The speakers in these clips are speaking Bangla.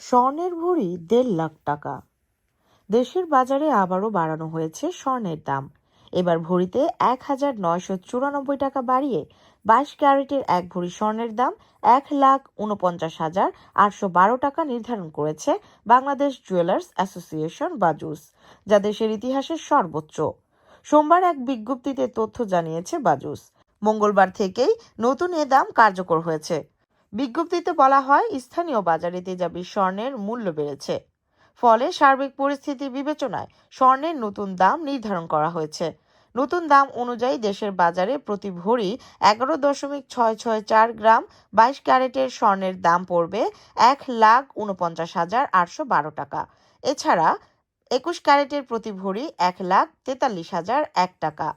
স্বর্ণের ভরি দেড় লাখ টাকা। দেশের বাজারে আবারও বাড়ানো হয়েছে স্বর্ণের দাম। এবার ভরিতে এক হাজার নয়শো চুরানব্বই টাকা বাড়িয়ে বাইশ ক্যারেটের এক ভরি স্বর্ণের দাম এক লাখ উনপঞ্চাশ হাজার আটশো বারো টাকা নির্ধারণ করেছে বাংলাদেশ জুয়েলার্স অ্যাসোসিয়েশন বাজুস যা দেশের ইতিহাসের সর্বোচ্চ। সোমবার এক বিজ্ঞপ্তিতে তথ্য জানিয়েছে বাজুস মঙ্গলবার থেকেই নতুন এ দাম কার্যকর হয়েছে। বিজ্ঞপ্তিতে বলা হয়, স্থানীয় বাজারে তেজাবি স্বর্ণের মূল্য বেড়েছে। ফলে সার্বিক পরিস্থিতি বিবেচনায় স্বর্ণের নতুন দাম নির্ধারণ করা হয়েছে। নতুন দাম অনুযায়ী দেশের বাজারে প্রতি ভরি এগারো দশমিক ছয় ছয় চার গ্রাম বাইশ ক্যারেটের স্বর্ণের দাম পড়বে এক লাখ উনপঞ্চাশ হাজার আটশো বারো টাকা। এছাড়া একুশ ক্যারেটের প্রতি ভরি এক লাখ তেতাল্লিশ হাজার এক টাকা।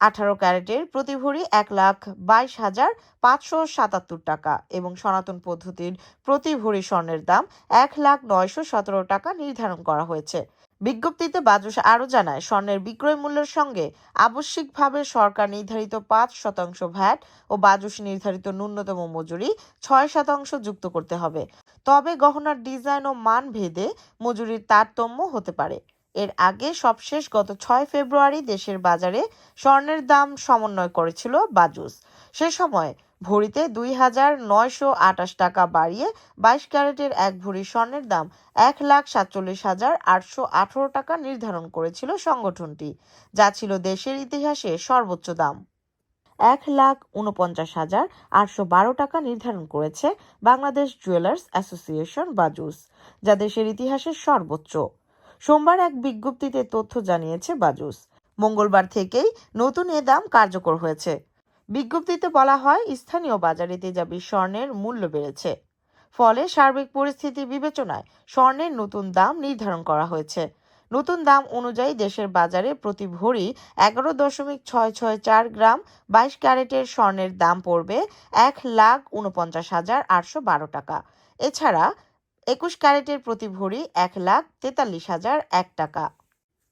আঠারো ক্যারেটের প্রতি ভরি এক লাখ বাইশ হাজার পাঁচশো সাতাত্তর টাকা এবং সনাতন পদ্ধতির প্রতি ভরি স্বর্ণের দাম এক লাখ নয়শো সতেরো টাকা নির্ধারণ করা হয়েছে। বিজ্ঞপ্তিতে বাজুস আরও জানায়, স্বর্ণের বিক্রয় মূল্যের সঙ্গে আবশ্যিকভাবে সরকার নির্ধারিত পাঁচ শতাংশ ভ্যাট ও বাজুস নির্ধারিত ন্যূনতম মজুরি ছয় শতাংশ যুক্ত করতে হবে। তবে গহনার ডিজাইন ও মান ভেদে মজুরির তারতম্য হতে পারে। এর আগে সবশেষ গত ছয় ফেব্রুয়ারি দেশের বাজারে স্বর্ণের দাম সমন্বয় করেছিল বাজুস। সে সময় ভরিতে দুই হাজার নয়শো আটাশ টাকা বাড়িয়ে বাইশ ক্যারেটের এক ভরি স্বর্ণের দাম এক লাখ সাতচল্লিশ হাজার আটশো আঠারো টাকা নির্ধারণ করেছিল সংগঠনটি, যা ছিল দেশের ইতিহাসে সর্বোচ্চ দাম। এক লাখ উনপঞ্চাশ হাজার আটশো বারো টাকা নির্ধারণ করেছে বাংলাদেশ জুয়েলার্স অ্যাসোসিয়েশন বাজুস, যা দেশের ইতিহাসের সর্বোচ্চ। সোমবার এক বিজ্ঞপ্তিতে তথ্য জানিয়েছে বাজুস। মঙ্গলবার থেকেই নতুন এ দাম কার্যকর হয়েছে। বিজ্ঞপ্তিতে বলা হয়, স্থানীয় বাজারে তেজাবি স্বর্ণের মূল্য বেড়েছে। ফলে সার্বিক পরিস্থিতি বিবেচনায় স্বর্ণের নতুন দাম নির্ধারণ করা হয়েছে। নতুন দাম অনুযায়ী দেশের বাজারে প্রতি ভরি এগারো দশমিক ছয় ছয় চার গ্রাম বাইশ ক্যারেটের স্বর্ণের দাম পড়বে এক লাখ উনপঞ্চাশ হাজার আটশো বারো টাকা। এছাড়া একুশ ক্যারেটের প্রতি ভরি এক লাখ তেতাল্লিশ হাজার এক টাকা।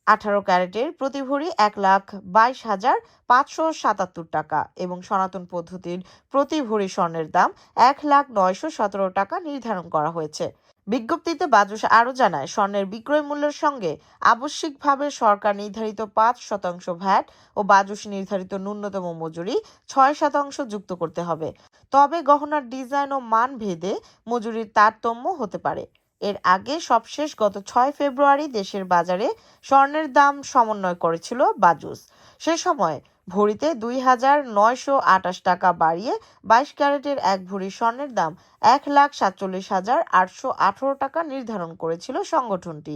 আঠারো ক্যারেটের প্রতি ভরি এক লাখ বাইশ হাজার পাঁচশো সাতাত্তর টাকা এবং সনাতন পদ্ধতির প্রতি ভরি স্বর্ণের দাম এক লাখ নয়শো সতেরো টাকা নির্ধারণ করা হয়েছে। বিজ্ঞপ্তিতে বাজুস আরও জানায়, স্বর্ণের বিক্রয় মূল্যের সঙ্গে আবশ্যিকভাবে সরকার নির্ধারিত পাঁচ শতাংশ ভ্যাট ও বাজুস নির্ধারিত ন্যূনতম মজুরি ছয় শতাংশ যুক্ত করতে হবে। তবে গহনার ডিজাইন ও মান ভেদে মজুরির তারতম্য হতে পারে। এর আগে সবশেষ গত ছয় ফেব্রুয়ারি দেশের বাজারে স্বর্ণের দাম সমন্বয় করেছিল বাজুস সে সময় ভরিতে দুই হাজার নয়শো আঠাশ টাকা বাড়িয়ে বাইশ ক্যারেটের এক ভরি স্বর্ণের দাম এক লাখ সাতচল্লিশ হাজার আটশো আঠারো টাকা নির্ধারণ করেছিল সংগঠনটি।